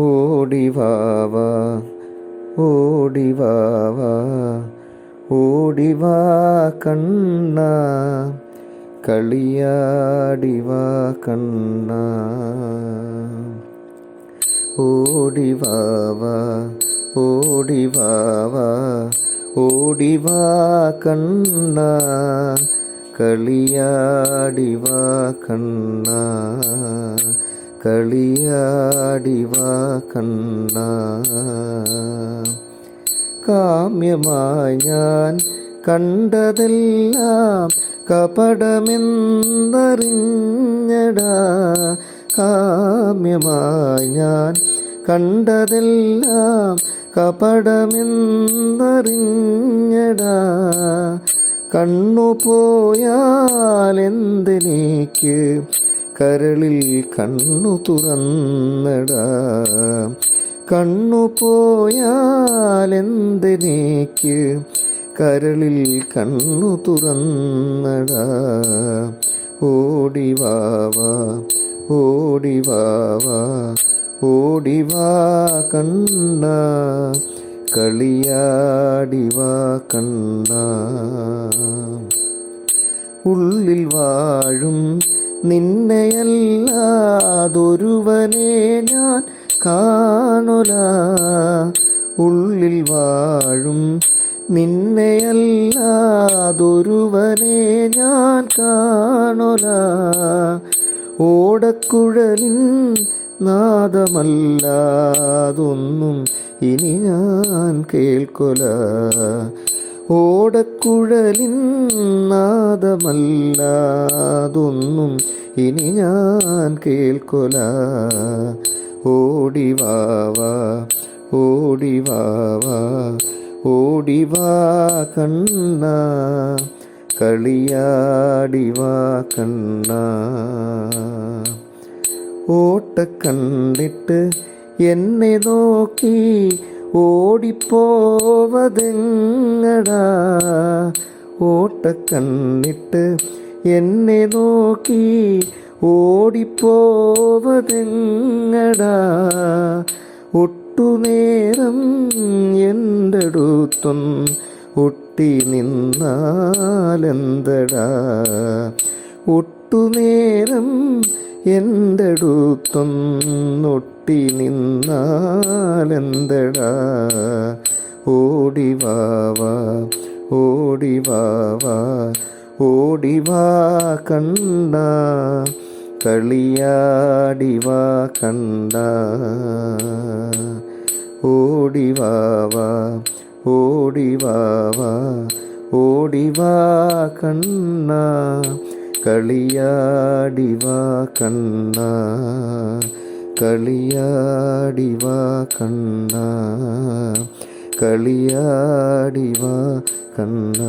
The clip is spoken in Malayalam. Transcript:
ഓടിവാവാ ഓടിവാവാ ഓടിവാ കണ്ണ കളിയാടിവാ കണ്ണ. ഓടിവാവാ ഓടിവാവാ ഓടിവാ കണ്ണ കളിയാടിവാ കണ്ണ. കളിയാടിവാ കണ്ണ. കാമ്യമായി ഞാൻ കണ്ടതെല്ലാം കപടമെന്നറിഞ്ഞടാ. കാമ്യമായി ഞാൻ കണ്ടതെല്ലാം കപടമെന്നറിഞ്ഞടാ. കണ്ണു പോയാലെന്തെനിക്ക് കരളിൽ കണ്ണു തുറന്നടാ. കണ്ണു പോയാലെന്തിനേക്ക് കരളിൽ കണ്ണു തുറന്നടാ. ഓടിവാവ ഓടിവാവ ഓടിവാ കണ്ണ. കളിയാടിവാ കണ്ണ. ഉള്ളിൽ വാഴും നിന്നെയല്ലാതൊരുവനെ ഞാൻ കാണുല. ഉള്ളിൽ വാഴും നിന്നെയല്ലാതൊരുവനെ ഞാൻ കാണുല. ഓടക്കുഴലിൻ നാദമല്ലാതൊന്നും ഇനി ഞാൻ കേൾക്കൊല. ഓടക്കുഴലിൻ നാദമല്ലാതൊന്നും ഇനി ഞാൻ കേൾക്കൊല. ഓടിവാവ ഓടിവാവ ഓടിവാ കണ്ണ കളിയാടിവാ കണ്ണ. ഓട്ട കണ്ടിട്ട് എന്നെ നോക്കി ഓടിപ്പോവതെങ്ങടാ? ഓട്ട കണ്ണിട്ട് എന്നെ നോക്കി ഓടിപ്പോവതെങ്ങടാ? ഒട്ടുനേരം എന്റെ അടുത്തും ഒട്ടി നിന്നാലെന്തടാ? ഒട്ടുനേരം എന്റെ അടുത്തൊന്നൊട്ടി നിന്നാലെന്തടാ? ഓടിവാവ ഓടിവാവ ഓടിവാ കണ്ട കളിയാടിവാ കണ്ട. ഓടിവാവ ഓടിവാവ ഓടിവാ കണ്ണ കളിയാടിവാ കണ്ണ കളിയാടിവാ കണ്ണ കളിയാടിവാ കണ്ണ.